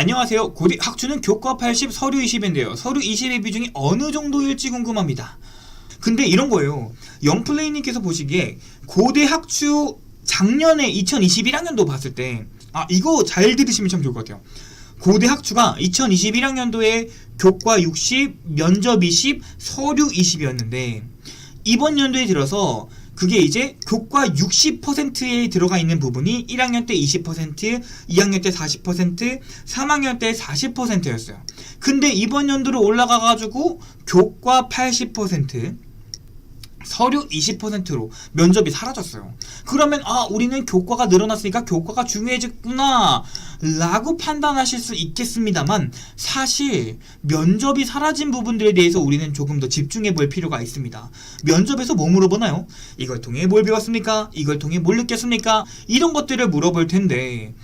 안녕하세요. 고대 학추는 교과 80, 서류 20인데요. 서류 20의 비중이 어느 정도일지 궁금합니다. 근데 이런 거예요. 영플레이님께서 보시기에 고대 학추 작년에 2021학년도 봤을 때, 아, 이거 잘 들으시면 참 좋을 것 같아요. 고대 학추가 2021학년도에 교과 60, 면접 20, 서류 20이었는데, 이번 연도에 들어서 그게 이제 교과 60%에 들어가 있는 부분이 1학년 때 20%, 2학년 때 40%, 3학년 때 40%였어요. 근데 이번 연도로 올라가 가지고 교과 80%, 서류 20%로 면접이 사라졌어요. 그러면 아 우리는 교과가 늘어났으니까 교과가 중요해졌구나 라고 판단하실 수 있겠습니다만 사실 면접이 사라진 부분들에 대해서 우리는 조금 더 집중해 볼 필요가 있습니다. 면접에서 뭐 물어보나요? 이걸 통해 뭘 배웠습니까? 이걸 통해 뭘 느꼈습니까? 이런 것들을 물어볼 텐데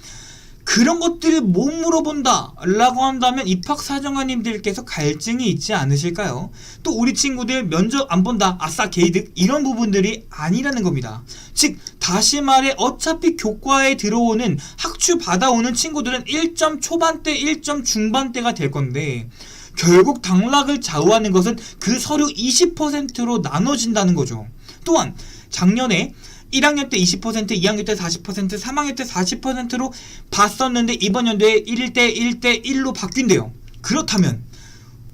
그런 것들을 못 물어본다 라고 한다면 입학사정관님들께서 갈증이 있지 않으실까요? 또 우리 친구들 면접 안 본다 아싸 게이득 이런 부분들이 아니라는 겁니다 즉 다시 말해 어차피 교과에 들어오는 학추 받아오는 친구들은 1점 초반대 1점 중반대가 될 건데 결국 당락을 좌우하는 것은 그 서류 20%로 나눠진다는 거죠 또한 작년에 1학년 때 20%, 2학년 때 40%, 3학년 때 40%로 봤었는데 이번 연도에 1대 1대 1로 바뀐대요. 그렇다면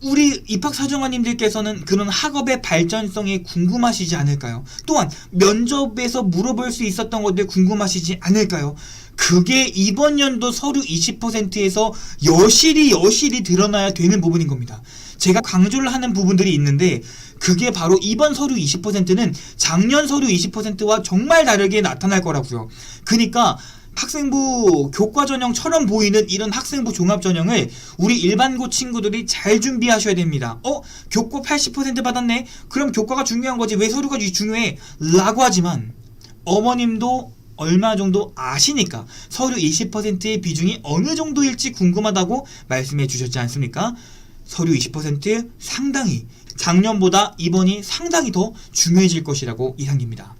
우리 입학사정관님들께서는 그런 학업의 발전성에 궁금하시지 않을까요? 또한 면접에서 물어볼 수 있었던 것들 궁금하시지 않을까요? 그게 이번 연도 서류 20%에서 여실히 여실히 드러나야 되는 부분인 겁니다. 제가 강조를 하는 부분들이 있는데 그게 바로 이번 서류 20%는 작년 서류 20%와 정말 다르게 나타날 거라고요. 그러니까 학생부 교과 전형처럼 보이는 이런 학생부 종합 전형을 우리 일반고 친구들이 잘 준비하셔야 됩니다. 어? 교과 80% 받았네? 그럼 교과가 중요한 거지. 왜 서류가 중요해? 라고 하지만 어머님도 얼마 정도 아시니까 서류 20%의 비중이 어느 정도일지 궁금하다고 말씀해 주셨지 않습니까? 서류 20% 상당히 작년보다 이번이 상당히 더 중요해질 것이라고 예상됩니다.